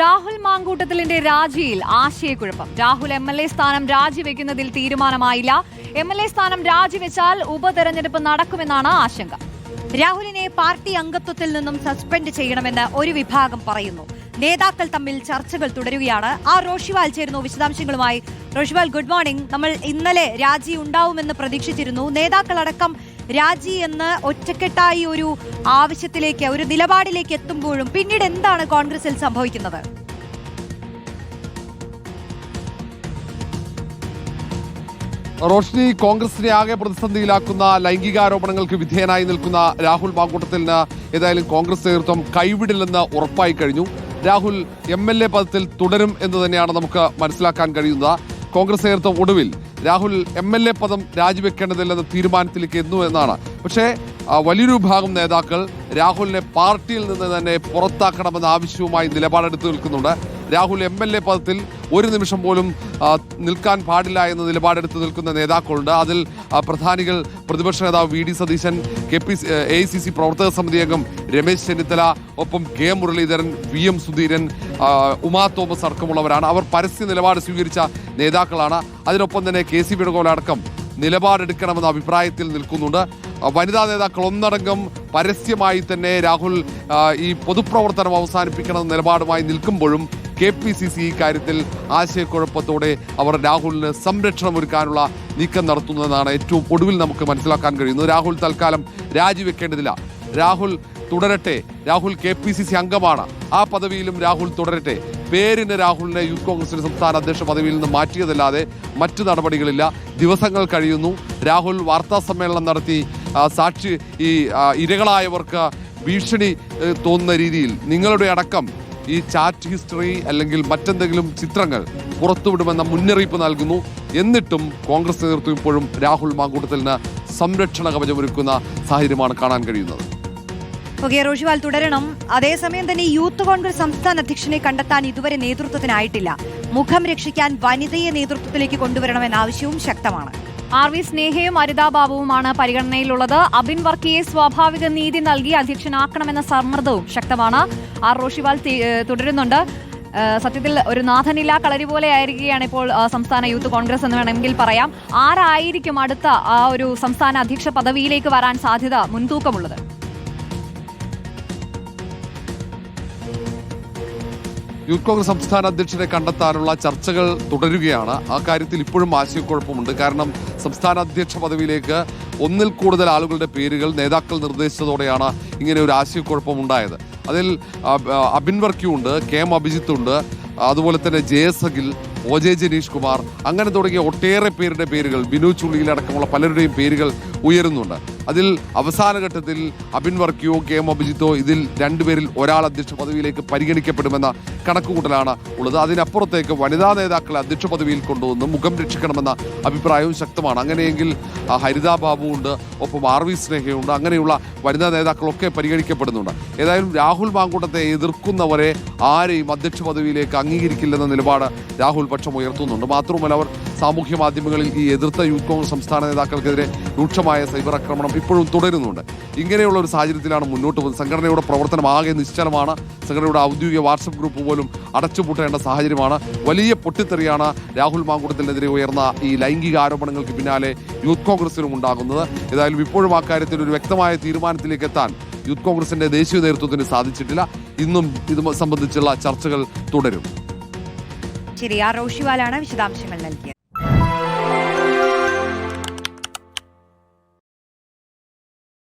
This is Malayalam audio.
രാഹുൽ മാങ്കൂട്ടത്തിലിന്റെ രാജിയിൽ ആശയക്കുഴപ്പം. രാഹുൽ എം എൽ എ സ്ഥാനം രാജിവെക്കുന്നതിൽ തീരുമാനമായില്ല. എം എൽ എ സ്ഥാനം രാജിവെച്ചാൽ ഉപതെരഞ്ഞെടുപ്പ് നടക്കുമെന്നാണ് ആശങ്ക. രാഹുലിനെ പാർട്ടി അംഗത്വത്തിൽ നിന്നും സസ്പെൻഡ് ചെയ്യണമെന്ന് ഒരു വിഭാഗം പറയുന്നു. നേതാക്കൾ തമ്മിൽ ചർച്ചകൾ തുടരുകയാണ്. ആ റോഷിവാൽ ചേരുന്നു വിശദാംശങ്ങളുമായി. റോഷിവാൽ ഗുഡ് മോർണിംഗ് നമ്മൾ ഇന്നലെ രാജി ഉണ്ടാവുമെന്ന് പ്രതീക്ഷിച്ചിരുന്നു. നേതാക്കളടക്കം രാജി എന്ന് ഒറ്റക്കെട്ടായി ഒരു ആവശ്യത്തിലേക്ക് ഒരു നിലപാടിലേക്ക് എത്തുമ്പോഴും പിന്നീട് എന്താണ് കോൺഗ്രസിൽ സംഭവിക്കുന്നത്? റോഷ്നി കോൺഗ്രസിനെ ആകെ പ്രതിസന്ധിയിലാക്കുന്ന ലൈംഗികാരോപണങ്ങൾക്ക് വിധേയനായി നിൽക്കുന്ന രാഹുൽ മാങ്കൂട്ടത്തിന് ഏതായാലും കോൺഗ്രസ് നേതൃത്വം കൈവിടില്ലെന്ന് ഉറപ്പായി കഴിഞ്ഞു. രാഹുൽ എം എൽ എ പദത്തിൽ തുടരും എന്ന് തന്നെയാണ് നമുക്ക് മനസ്സിലാക്കാൻ കഴിയുന്നത്. കോൺഗ്രസ് നേതൃത്വം ഒടുവിൽ രാഹുൽ എം എൽ എ പദം രാജിവെക്കേണ്ടതില്ലെന്ന തീരുമാനത്തിലേക്ക് എന്നു എന്നാണ്. പക്ഷേ വലിയൊരു ഭാഗം നേതാക്കൾ രാഹുലിനെ പാർട്ടിയിൽ നിന്ന് തന്നെ പുറത്താക്കണമെന്ന ആവശ്യവുമായി നിലപാടെടുത്ത് നിൽക്കുന്നുണ്ട്. രാഹുൽ എം എൽ എ പദത്തിൽ ഒരു നിമിഷം പോലും നിൽക്കാൻ പാടില്ല എന്ന നിലപാടെടുത്ത് നിൽക്കുന്ന നേതാക്കളുണ്ട്. അതിൽ പ്രധാനികൾ പ്രതിപക്ഷ നേതാവ് V D Satheesan K P A C C പ്രവർത്തക സമിതി അംഗം രമേശ് ചെന്നിത്തല ഒപ്പം K Muraleedharan V M Sudheeran Uma Thomas അടക്കമുള്ളവരാണ്. അവർ പരസ്യ നിലപാട് സ്വീകരിച്ച നേതാക്കളാണ്. അതിനൊപ്പം തന്നെ കെ സി വേണുഗോപാൽ അടക്കം നിലപാടെടുക്കണമെന്ന അഭിപ്രായത്തിൽ നിൽക്കുന്നുണ്ട്. വനിതാ നേതാക്കൾ ഒന്നടങ്കം പരസ്യമായി തന്നെ രാഹുൽ ഈ പൊതുപ്രവർത്തനം അവസാനിപ്പിക്കണമെന്ന നിലപാടുമായി നിൽക്കുമ്പോഴും കെ പി സി സി ഇക്കാര്യത്തിൽ ആശയക്കുഴപ്പത്തോടെ അവർ രാഹുലിന് സംരക്ഷണം ഒരുക്കാനുള്ള നീക്കം നടത്തുന്നതെന്നാണ് ഏറ്റവും ഒടുവിൽ നമുക്ക് മനസ്സിലാക്കാൻ കഴിയുന്നത്. രാഹുൽ തൽക്കാലം രാജിവെക്കേണ്ടതില്ല. രാഹുൽ തുടരട്ടെ. Rahul K P C C അംഗമാണ്. ആ പദവിയിലും രാഹുൽ തുടരട്ടെ. പേരിന് രാഹുലിനെ യൂത്ത് കോൺഗ്രസിന്റെ സംസ്ഥാന അധ്യക്ഷ പദവിയിൽ നിന്ന് മാറ്റിയതല്ലാതെ മറ്റു നടപടികളില്ല. ദിവസങ്ങൾ കഴിയുന്നു. രാഹുൽ വാർത്താ സമ്മേളനം നടത്തി സാക്ഷി ഈ ഇരകളായവർക്ക് ഭീഷണി തോന്നുന്ന രീതിയിൽ നിങ്ങളുടെ അടക്കം ഈ ചാറ്റ് ഹിസ്റ്ററി അല്ലെങ്കിൽ മറ്റെന്തെങ്കിലും ചിത്രങ്ങൾ പുറത്തുവിടുമെന്ന മുന്നറിയിപ്പ് നൽകുന്നു. എന്നിട്ടും കോൺഗ്രസ് നേതൃത്വം ഇപ്പോഴും രാഹുൽ മാങ്കൂട്ടത്തിന് സംരക്ഷണ കവചമൊരുക്കുന്ന സാഹചര്യമാണ് കാണാൻ കഴിയുന്നത്. ഓക്കെ റോഷിവാൽ തുടരണം. അതേസമയം തന്നെ യൂത്ത് കോൺഗ്രസ് സംസ്ഥാന അധ്യക്ഷനെ കണ്ടെത്താൻ ഇതുവരെ നേതൃത്വത്തിനായിട്ടില്ല. മുഖം രക്ഷിക്കാൻ വനിതയെ നേതൃത്വത്തിലേക്ക് കൊണ്ടുവരണമെന്ന ആവശ്യവും ശക്തമാണ്. ആർ വി സ്നേഹയും അരിതാ ബാബുവുമാണ് പരിഗണനയിലുള്ളത്. അബിൻ വർക്കിയെ സ്വാഭാവിക നീതി നൽകി അധ്യക്ഷനാക്കണമെന്ന സമ്മർദ്ദവും ശക്തമാണ്. ആർ റോഷിവാൽ തുടരുന്നുണ്ട്. സത്യത്തിൽ ഒരു നാഥനില്ല കളരി പോലെ ആയിരിക്കുകയാണ് ഇപ്പോൾ സംസ്ഥാന യൂത്ത് കോൺഗ്രസ് എന്ന് വേണമെങ്കിൽ പറയാം. ആരായിരിക്കും അടുത്ത ആ ഒരു സംസ്ഥാന അധ്യക്ഷ പദവിയിലേക്ക് വരാൻ സാധ്യത മുൻതൂക്കമുള്ളത്? യൂത്ത് കോൺഗ്രസ് സംസ്ഥാന അധ്യക്ഷനെ കണ്ടെത്താനുള്ള ചർച്ചകൾ തുടരുകയാണ്. ആ കാര്യത്തിൽ ഇപ്പോഴും ആശയക്കുഴപ്പമുണ്ട്. കാരണം സംസ്ഥാന അധ്യക്ഷ പദവിയിലേക്ക് ഒന്നിൽ കൂടുതൽ ആളുകളുടെ പേരുകൾ നേതാക്കൾ നിർദ്ദേശിച്ചതോടെയാണ് ഇങ്ങനെ ഒരു ആശയക്കുഴപ്പം ഉണ്ടായത് അതിൽ അബിൻ ഉണ്ട് കെ എം അഭിജിത്ത് ഉണ്ട് അതുപോലെ തന്നെ J S Akhil O J Janeesh Kumar അങ്ങനെ തുടങ്ങിയ ഒട്ടേറെ പേരുടെ പേരുകൾ ബിനു ചുള്ളിയിലടക്കമുള്ള പലരുടെയും പേരുകൾ ഉയരുന്നുണ്ട്. അതിൽ അവസാന ഘട്ടത്തിൽ അബിൻ വർക്കിയോ കെ എം അഭിജിത്തോ ഇതിൽ രണ്ടുപേരിൽ ഒരാൾ അധ്യക്ഷ പദവിയിലേക്ക് പരിഗണിക്കപ്പെടുമെന്ന കണക്കുകൂട്ടലാണ് ഉള്ളത്. അതിനപ്പുറത്തേക്ക് വനിതാ നേതാക്കളെ അധ്യക്ഷ പദവിയിൽ കൊണ്ടുവന്ന് മുഖം രക്ഷിക്കണമെന്ന അഭിപ്രായവും ശക്തമാണ്. അങ്ങനെയെങ്കിൽ ഹരിതാ ബാബു ഉണ്ട് ഒപ്പം ആർ വി സ്നേഹയുണ്ട് അങ്ങനെയുള്ള വനിതാ നേതാക്കളൊക്കെ പരിഗണിക്കപ്പെടുന്നുണ്ട്. ഏതായാലും രാഹുൽ മാങ്കൂട്ടത്തെ എതിർക്കുന്നവരെ ആരെയും അധ്യക്ഷ പദവിയിലേക്ക് അംഗീകരിക്കില്ലെന്ന നിലപാട് രാഹുൽ പക്ഷം ഉയർത്തുന്നുണ്ട്. മാത്രവുമല്ല അവർ സാമൂഹ്യ മാധ്യമങ്ങളിൽ ഈ എതിർത്ത യൂത്ത് കോൺഗ്രസ് സംസ്ഥാന നേതാക്കൾക്കെതിരെ രൂക്ഷമായ സൈബർ ആക്രമണം ഇപ്പോഴും തുടരുന്നുണ്ട്. ഇങ്ങനെയുള്ള ഒരു സാഹചര്യത്തിലാണ് മുന്നോട്ട് പോകുന്നത്. സംഘടനയുടെ പ്രവർത്തനം ആകെ നിശ്ചലമാണ്. സംഘടനയുടെ ഔദ്യോഗിക വാട്സപ്പ് ഗ്രൂപ്പ് പോലും അടച്ചുപൂട്ടേണ്ട സാഹചര്യമാണ്. വലിയ പൊട്ടിത്തെറിയാണ് രാഹുൽ മാങ്കുടത്തിനെതിരെ ഉയർന്ന ഈ ലൈംഗിക ആരോപണങ്ങൾക്ക് പിന്നാലെ യൂത്ത് കോൺഗ്രസിനും ഉണ്ടാകുന്നത്. ഏതായാലും ഇപ്പോഴും അക്കാര്യത്തിൽ ഒരു വ്യക്തമായ തീരുമാനത്തിലേക്ക് എത്താൻ യൂത്ത് കോൺഗ്രസിന്റെ ദേശീയ നേതൃത്വത്തിന് സാധിച്ചിട്ടില്ല. ഇന്നും ഇത് സംബന്ധിച്ചുള്ള ചർച്ചകൾ തുടരും. ശരി ആ റോഷിവാലാണ് വിശദാംശങ്ങൾ നൽകിയത്.